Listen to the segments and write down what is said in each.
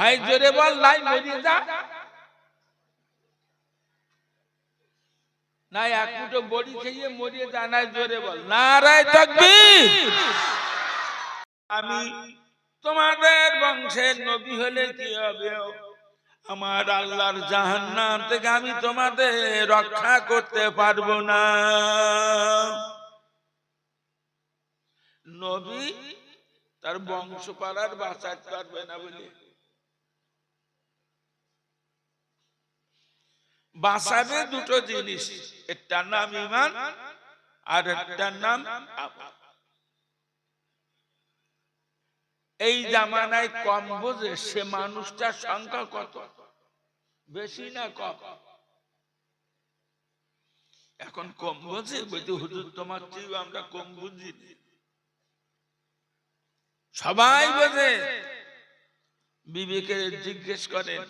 হয় জোরে বল লাই মরিয়ে যা। না, এক মুঠো বড়ি খেয়ে মরিয়ে যা নাই জোরে বল। নারায় তাকবীর। আমি তোমাদের বংশের নবী হলে কি হবে? আমার আল্লাহর জাহান্নাম থেকে আমি তোমাদের রক্ষা করতে পারব না। নবী তার বংশ পাড়ার বাঁচাতে পারবে না বলে। বাঁচাবে দুটো জিনিস। একটার নাম ইমান আর একটার নাম আমল। এই জামানায় কম বোঝে সে মানুষটার সংখ্যা কত? বেশি না কম? এখন কম বোঝে? বলতে হুজুর তোমার চেয়েও আমরা কম বুঝি সবাই বোঝে। বিবেকের জিজ্ঞেস করেন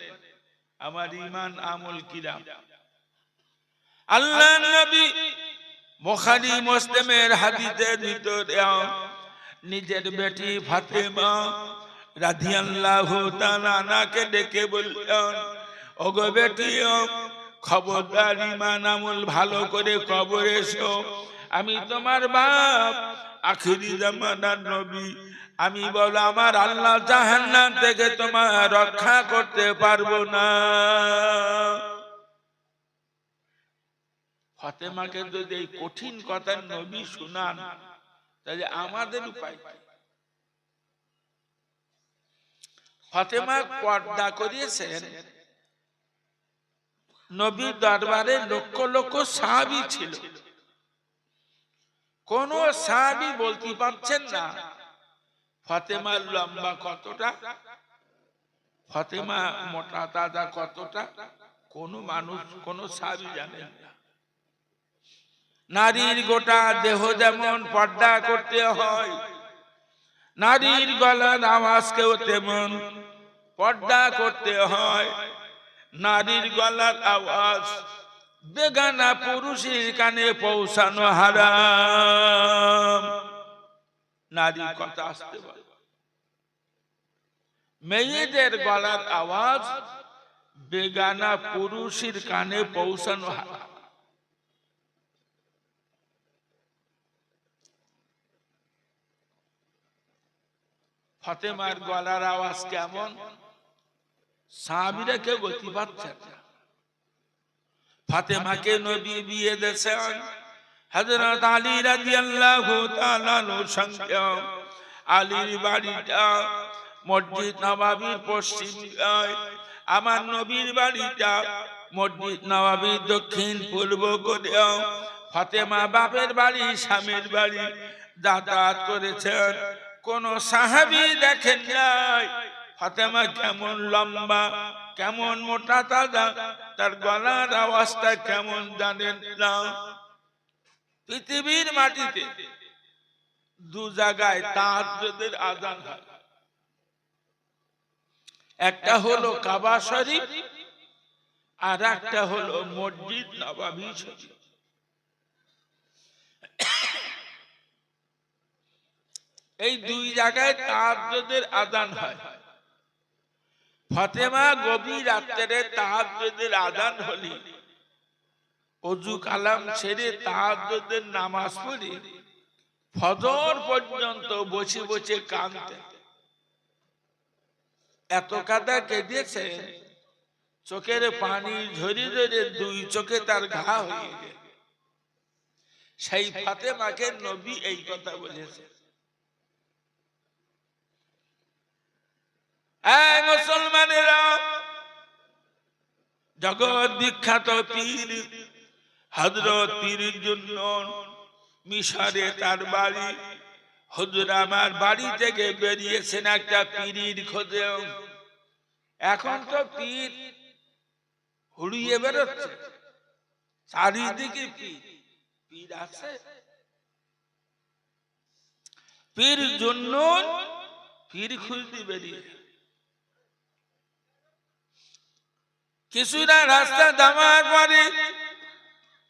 আমার ইমান আমল কিরাম আল্লাহ নবী বুখারী মুসলিমের হাদিসের ভিতরে নিজের বেটি ফাতেমা রাদিয়াল্লাহু তাআলা নাকে ডেকে বললেন ওগো বেটি খবরদার ইমান আমল ভালো করে কবর এসো। আমি তোমার বাপ আখিরি জামানার নবী। আমি বল, আমার আল্লাহ জাহান্নাম থেকে তোমার রক্ষা করতে পারব না। ফাতেমাকে যদি এই কঠিন কথা নবী শুনান, তাহলে আমাদের উপায় ফাতেমা পর্দা করিয়েছেন। নবীর দরবারে লক্ষ লক্ষ সাহাবি ছিল। কোন সাহাবি বলতে পারছেন না ফাতেমার লম্বা কতটা? ফাতেমা মোটা, তাজা কতটা? কোন মানুষ, কোন সাহাবি জানেন না। নারীর গোটা দেহ যেমন পর্দা করতে হয়, নারীর গলার আওয়াজকেও তেমন পর্দা করতে হয়। নারীর গলার আওয়াজ বেগানা পুরুষের কানে পৌঁছানো হারাম। নারীর কথা আসতে পারে। মেয়েদের গলার আওয়াজ, বেগানা পুরুষের কানে পৌঁছানো ফতেমার গলার আওয়াজ কেমন? সাহাবিরা কেউ গতি পাচ্ছে ফাতেমাকে নবী বিয়ে দিয়েছেন। হযরত আলী রাদিয়াল্লাহু তাআলার সঙ্গে আলীর বাড়িটা মসজিদ নবাবির পশ্চিম আমার নবীর বাড়িটা মসজিদ নবাবির দক্ষিণ পূর্ব করে ফাতেমা বাপের বাড়ি, স্বামীর বাড়ি যাতায়াত করেছেন। কোন সাহাবি দেখেন নাই। ফাতেমা কেমন লম্বা, কেমন মোটা তাজা, তার গলার আওয়াজটা কেমন জানেন না। পৃথিবীর মাটিতে দু জায়গায় তাহাজ্জুদের আজান হয়। একটা হলো কাবা শরীফ আর একটা হলো মসজিদ নবাবী শরীফ। এই দুই জায়গায় তাহাজ্জুদের আজান হয়। ফাতেমা গভীর রাত্রে তাহাজ্জুদের আজান হলি। অজু কালাম ছেড়ে তাহাজ্জুদের নামাজ পড়ে। ফজর পর্যন্ত বসে বসে কাঁদতে। এত কাদা কেঁদেছে, চোখের পানি ঝরি ঝরে দুই চোখে তার ঘা হয়ে সেই ফাতেমাকে নবী এই কথা বলেছে। মুসলমানেরা, জগৎ বিখ্যাত পীর হজরত পীরের জন্য মিশরে তার বাড়ি হুজুর আমার বাড়ি থেকে বেরিয়েছেন একটা পীরির খোঁজে। এখন তো পীর হুড়িয়ে বেরোচ্ছে। চারিদিকে পীর। পীর আছে। পীর জন্য পীর খুঁজতে বেরিয়ে। কিছুটা রাস্তা দামার পরে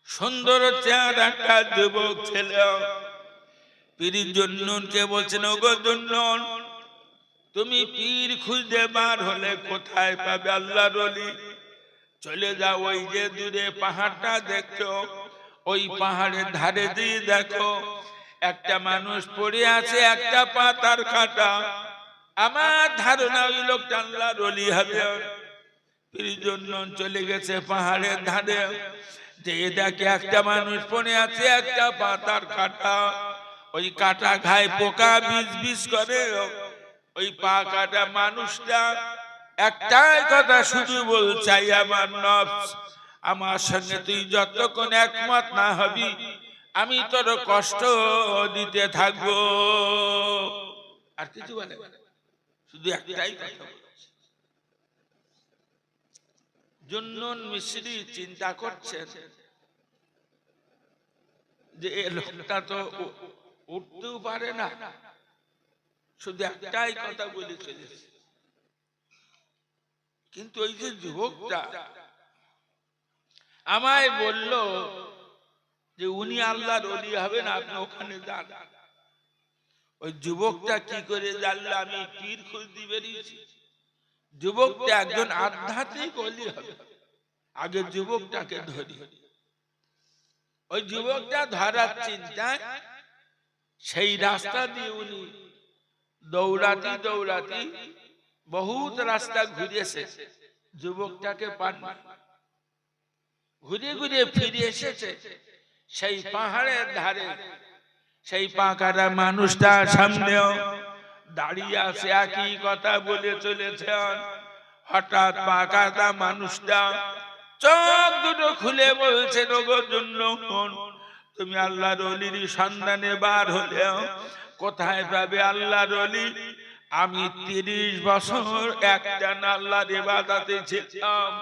সুন্দর চেয়ার একটা যুবক ছেলে। কে বলছেন, ওগো তুমি পীর খুঁজতে বার হলে কোথায় পাবে আল্লাহ রলি চলে যাও ওই যে দূরে পাহাড়টা দেখছ ওই পাহাড়ের ধারে দিয়ে দেখো, একটা মানুষ পড়ে আছে, একটা পাতার কাটা। আমার ধারণা ওই লোকটা আল্লাহ রলি হবে। প্রিয়জন চলে গেছে পাহাড়ের ধারে। যে দেখে একটা মানুষ পড়ে আছে, একটা পাতার কাটা। ওই কাটা খায় পোকা বিষ বিষ করে ওই পা কাটা মানুষটা একটাই কথা শুধু বলছাই আমার নফস, আমার সঙ্গে তুই যতক্ষণ একমত না হবি, আমি তোর কষ্ট দিতে থাকব। আর কিছু বলে শুধু একটাই কথা জুন্নুন মিশ্রি চিন্তা করছেন যে লোকটা তো উঠতেও পারে না। শুধু একটাই কথা বলে চলেছে। কিন্তু ওই যে যুবকটা আমায় বলল যে উনি আল্লাহর অলি হবেন, আপনি ওখানে যান। ওই যুবকটা কি করে জানলো? আমি পীর খুঁজতে বেরিয়েছি। যুবকটা একজন আধ্যাত্মিক অলি হবে। আগে যুবকটাকে ধরি। ওই যুবকটা ধরার চিন্তায় সেই রাস্তা দিয়ে উনি দৌড়াতি দৌড়াতি বহুত রাস্তা ঘুরেছে যুবকটাকে পান। ঘুরে ঘুরে ফিরে এসেছে। সেই পাহাড়ের ধারে। সেই পাকাটা মানুষটা সামনেও দাঁড়িয়ে আছে, একই কথা বলে চলেছেন হঠাৎ পাকাটা মানুষটা চোখ দুটো খুলে বলছে নগর জন্য তুমি আল্লাহ রলির সন্ধানে বার হলেও কোথায় পাবে আল্লাহ রলি আমি তিরিশ বছর একটা আল্লাহর ইবাদতে ছিলাম।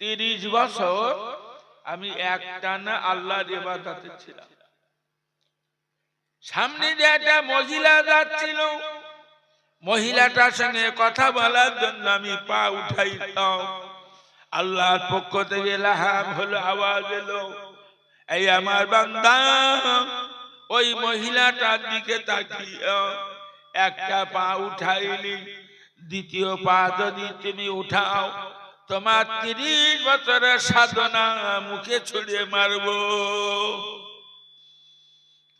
তিরিশ বছর আমি একটানা আল্লাহর ইবাদতে ছিলাম। সামনে যে একটা মহিলা যাচ্ছিল, মহিলাটার সঙ্গে কথা বলার জন্য আমি পা উঠাইতাম আল্লাহর পক্ষ থেকে লাহাম হলো আওয়াজ এলো। এই আমার বান্দা, ওই মহিলাটার দিকে তাকিয়ে একটা পা উঠাইলি। দ্বিতীয় পা যদি তুমি উঠাও, তোমার তিরিশ বছরের সাধনা মুখে ছড়িয়ে মারবো।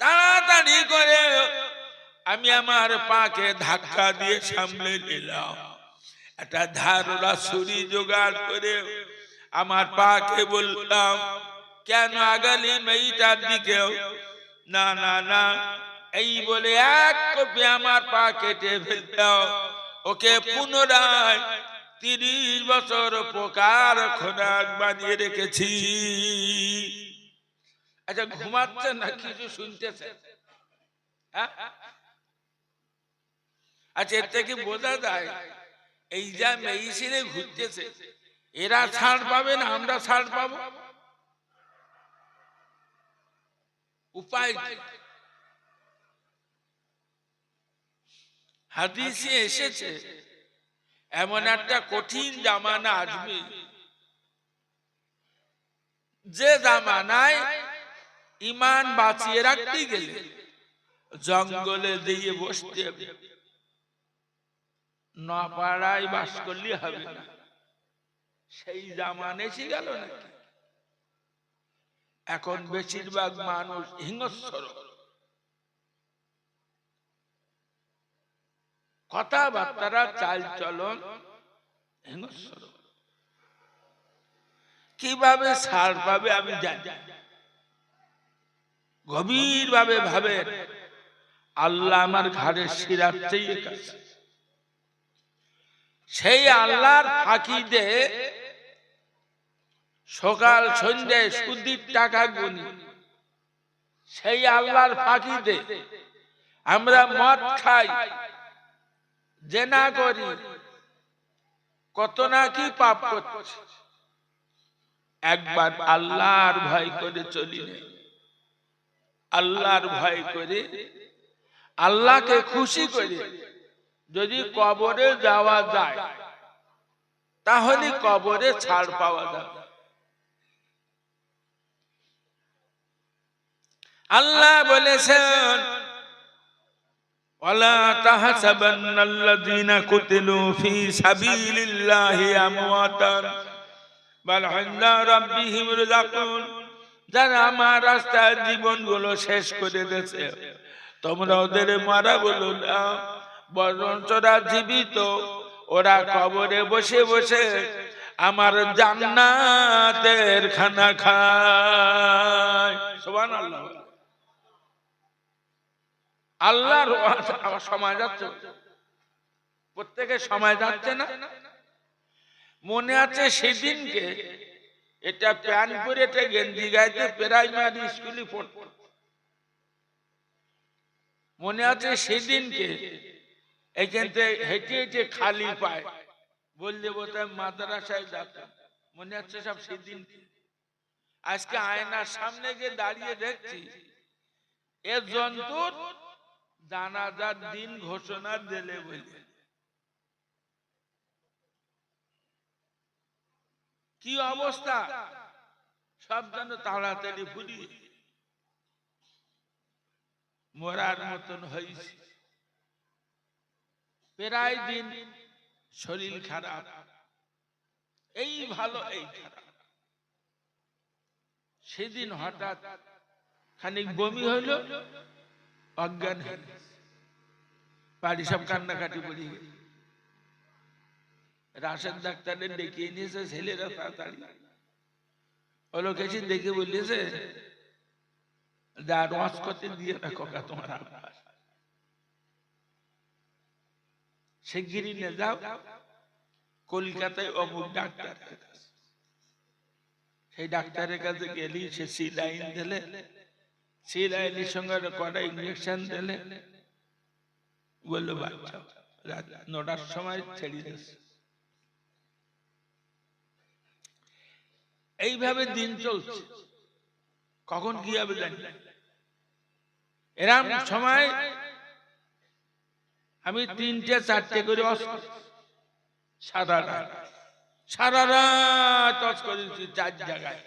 তাড়াতাড়ি করে আমি আমার পাকে ধাক্কা দিয়ে সামনে নিলাম। একটা ধারণা ছুরি জোগাড় করে আমার পাকে বললাম, কেন আগালি মেয়েটার দিকে না না না, এই বলে এক কপি আমার পা কেটে ফেলতাম ওকে পুনরায় তিরিশ বছর পোকার খোরাক বানিয়ে রেখেছি। আচ্ছা ঘুমাচ্ছেন না কিছু শুনতেছেন হ্যাঁ? আচ্ছা এর থেকে বোঝা যায় এই যা মেইসিনে ঘুরতেছে এরা ছাড় পাবে না আমরা ছাড় পাবো। উপায় হাদিসে এসেছে এমন একটা কঠিন জামানা আসবে যে জামানায় ইমান বাঁচিয়ে রাখতে গেলে জঙ্গলে দিয়ে বসতে হবে। নপাড়ায় বাস করলে হবে না। সেই জামান গেল নাকি? এখন বেশিরভাগ মানুষ হিংস্র। কথাবার্তারা চাল চলন হিংস্র। কীভাবে সার পাবে আমি জানি গভীর ভাবে ভাবে আল্লাহ আমার ঘাড়ের শিরার চেয়ে কাছে। সেই আল্লাহর ফাঁকি দে সকাল সন্ধ্যায় সুদীপ টাকা গুনি। সেই আল্লাহর ফাঁকি দে আমরা মদ খাই, জেনা করি, কত না কি পাপ করছি। একবার আল্লাহর ভয় করে চলি না। আল্লাহর ভয় করে আল্লাহকে খুশি করে। যদি কবরে যাওয়া যায় তাহলে কবরে ছাড় পাওয়া যাবে আল্লাহ বলেছেন ولا تحسبن الذين قتلوا في سبيل الله امواتا بل عند ربهم يرزقون যারা আমার রাস্তায় জীবনগুলো শেষ করে দিয়েছে তোমরা ওদের মারা বলো না বরঞ্চ জীবিত। ওরা কবরে বসে বসে আমার জান্নাতের খানা খায়। আল্লাহর সময় যাচ্ছে। প্রত্যেকের সময় যাচ্ছে না। মনে আছে সেদিনকে এটা প্যান পরে এটা গেঞ্জি গাইতে প্রাইমারি স্কুলে পড়তো। মনে আছে সেদিনকে এইখান থেকে হেঁটে হেঁটে খালি পায়। মাদ্রাসায় যাতাম। মনে আছে সব সেদিন। আজকে আয়নার সামনে গিয়ে দাঁড়িয়ে দেখছি জন্তুর জানাজার দিন ঘোষণা দিলে বলে। কি অবস্থা? সব যেন তাড়াতাড়ি ফুরিয়ে মরার মতন হয়েছে প্রায় দিন শরীর খারাপ। এই ভালো, এই খারাপ। সেদিন হঠাৎ খানিক বমি হইল, অজ্ঞান বাড়ি সব কান্নাকাটি পড়ে গেছে ডাক্তারের ডেকে নিয়েছে ছেলেরা তাড়াতাড়ি। হলো গেছি দেখে ওয়াশ করতে দিয়ে রাখো তোমার। শিগগিরই নিয়ে যাও। কলকাতায় অমুক ডাক্তার সেই ডাক্তারের কাছে গেলি সে সিলাইন দিলে সিলাইনের সঙ্গে কটা ইঞ্জেকশন দিলে বলল, বাচ্চা, রাত নটার সময় ছেড়ে দিয়েছে এইভাবে দিন চলছে। কখন কি হবে জানি এরম সময় আমি তিনটে চারটে করে সারা রাত। সারা রাত। অস করেছি চার জায়গায়।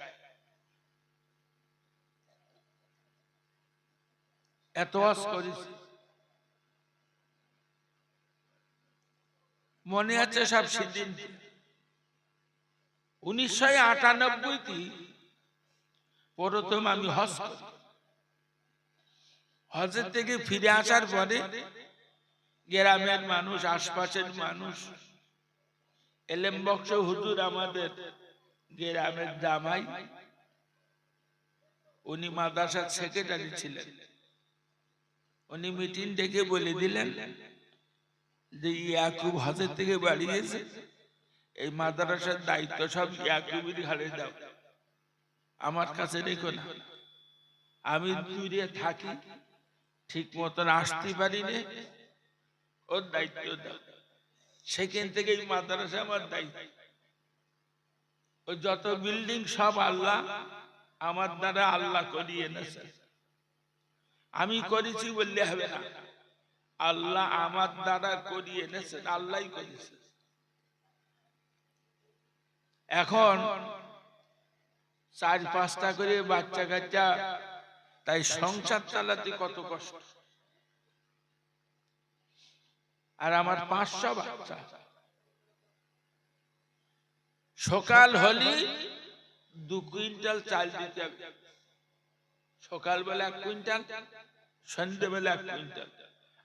এত অস করেছি মনে আছে সব সেদিন? উনিশশো আটানব্বই প্রথম আমি হজ হজের থেকে ফিরে আসার পরে গ্রামের মানুষ, আশপাশের মানুষ। এলেম বক্স হুজুর আমাদের গ্রামের জামাই। উনি মাদ্রাসার সেক্রেটারি ছিলেন। উনি মিটিং ডেকে বলে দিলেন যে ইয়াকুব হজের থেকে বাড়িয়েছে এই মাদ্রাসার দায়িত্ব সব ইয়াকুবের ঘাড়ে দাও। আমার কাছে রেখো না। আমি দূরে থাকি, ঠিক মতন আসতে পারি না। ওর দায়িত্ব দাও। সেখান থেকে মাদ্রাসা আমার দায়িত্ব। ওই যত বিল্ডিং সব আল্লাহ, আমার দ্বারা আল্লাহ করিয়ে আমি করেছি বললে হবে না। আল্লাহ আমার দ্বারা করিয়ে এনেছেন আল্লাহ করেছে এখন চার পাঁচটা করে বাচ্চা কাচ্চা তাই সংসার চালাতে কত কষ্ট। আর আমার পাঁচশো বাচ্চা। সকাল হলি দু কুইন্টাল চাল দিতে হবে। সকালবেলা এক কুইন্টাল সন্ধ্যেবেলা এক কুইন্টাল।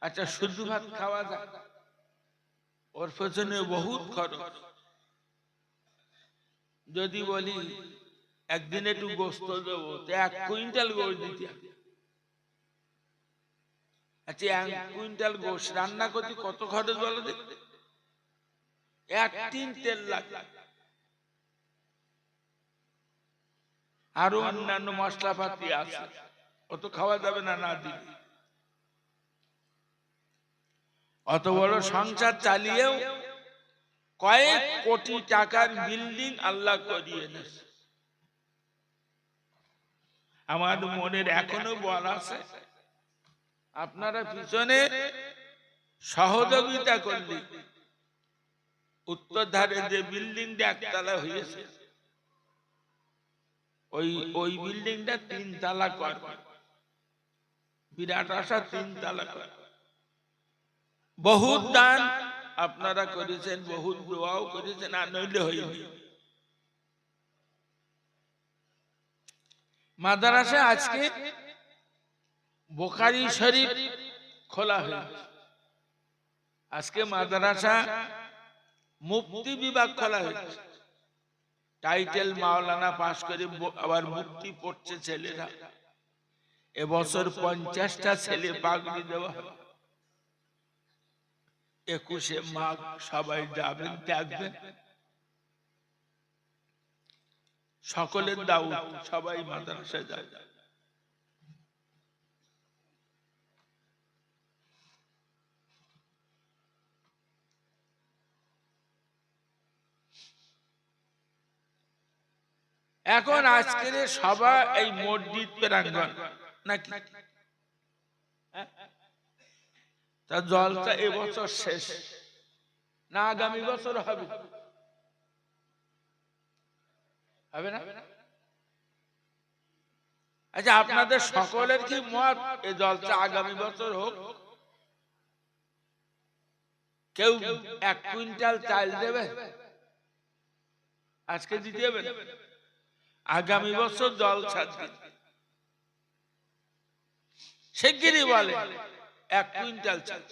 আচ্ছা শুধু ভাত খাওয়া যায়? ওর পেছনে বহুত খরচ। যদি বলি একদিন একটু গোস্ত দেবো তো এক কুইন্টাল গোস্ত দিতে হবে। আচ্ছা কুইন্টাল গোস্ত রান্না করতে কত খরচ বলো এক তিন তেল আরও অন্যান্য আছে। অত খাওয়া যাবে না না অত বড় সংসার চালিয়েও কয়েক কোটি টাকার বিল্ডিং আল্লাহ করিয়ে আমার মনের এখনও বল আছে। আপনারা পিছনে সহযোগিতা করলে উত্তর ধারে যে বিল্ডিংটা একতলা হয়েছে ওই ওই বিল্ডিংটা তিন তালা করবে বিরাট আশা তিন তালা করবে বহুত দান আপনারা করেছেন বহুত দোয়াও করেছেন আর নইলে হইনি মাদ্রাসা আজকে বোখারি শরীফ খোলা হয়েছে। আজকে মাদ্রাসা মুক্তি বিভাগ খোলা হয়েছে। টাইটেল মাওলানা পাশ করে আবার মুক্তি পড়ছে ছেলেরা। এবছর পঞ্চাশটা ছেলে পাগড়ি দেওয়া হবে। একুশে মাঘ সবাই যাবেন দেখবেন সকলের দাউদ সবাই মাদ্রাসায় যাবে। এখন আজকের সভা এই মসজিদ প্রাঙ্গণ। নাকি? হ্যাঁ? তা জলটা এবছর শেষ। না আগামী বছর হবে। হবে না? আচ্ছা আপনাদের সকলের কি মত? এই জলটা আগামী বছর হোক। কেউ এক কুইন্টাল চাল দেবে? আজকে দিতে হবে? আগামী বছর জল ছাড়বে শিগগিরই বলে এক কুইন্টাল চাল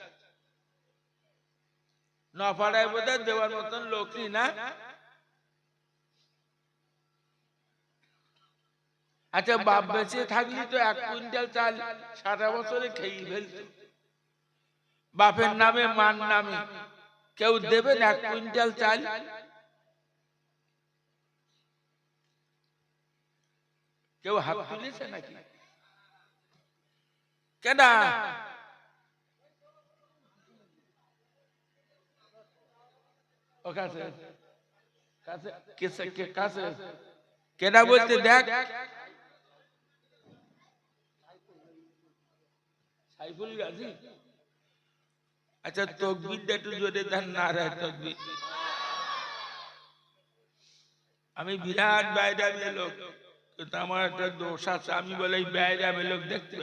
নফাড়ায় বোধহয় দেওয়ার মতন লোকই না। আচ্ছা বাপ বেঁচে থাকলি তো এক কুইন্টাল চাল সারা বছরে খেয়ে ফেলত। বাপের নামে মান নামে। কেউ দেবেন এক কুইন্টাল চাল? কেউ হাত তুলেছে নাকি? কেডা? ও কাছে। কাছে। কেসে কে কাছে। কেডা বলতে দেখ। সাইফুল গাজী। আচ্ছা তকবিরটা একটু জোরে দেন না রে তকবির। আমি বিরাট বাইরে লোক। আমার একটা দোষ আছে। আমি বলে লোক দেখতে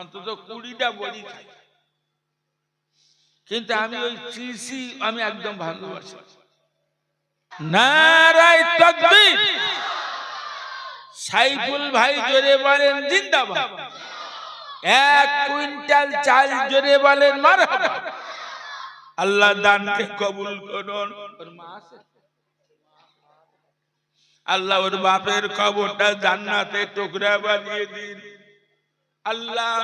অন্তত কুড়িটা বড়ি খাই। কিন্তু আমি ওই চিসি আমি একদম ভালোবাসি। নারায় সাইফুল ভাই জোরে বলেন, জিন্দাবাদ। এক কুইন্টাল চাল জোরে বলেন, মারহাবা। আল্লাহ দানকে কবুল করুন? আল্লাহ ওর বাপের কবরটা জান্নাতে টুকরা বানিয়ে দিন। আল্লাহ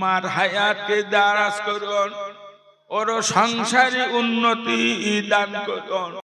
মার হায়াতকে দারাজ করুন। ওর সংসারে উন্নতি দান করুন।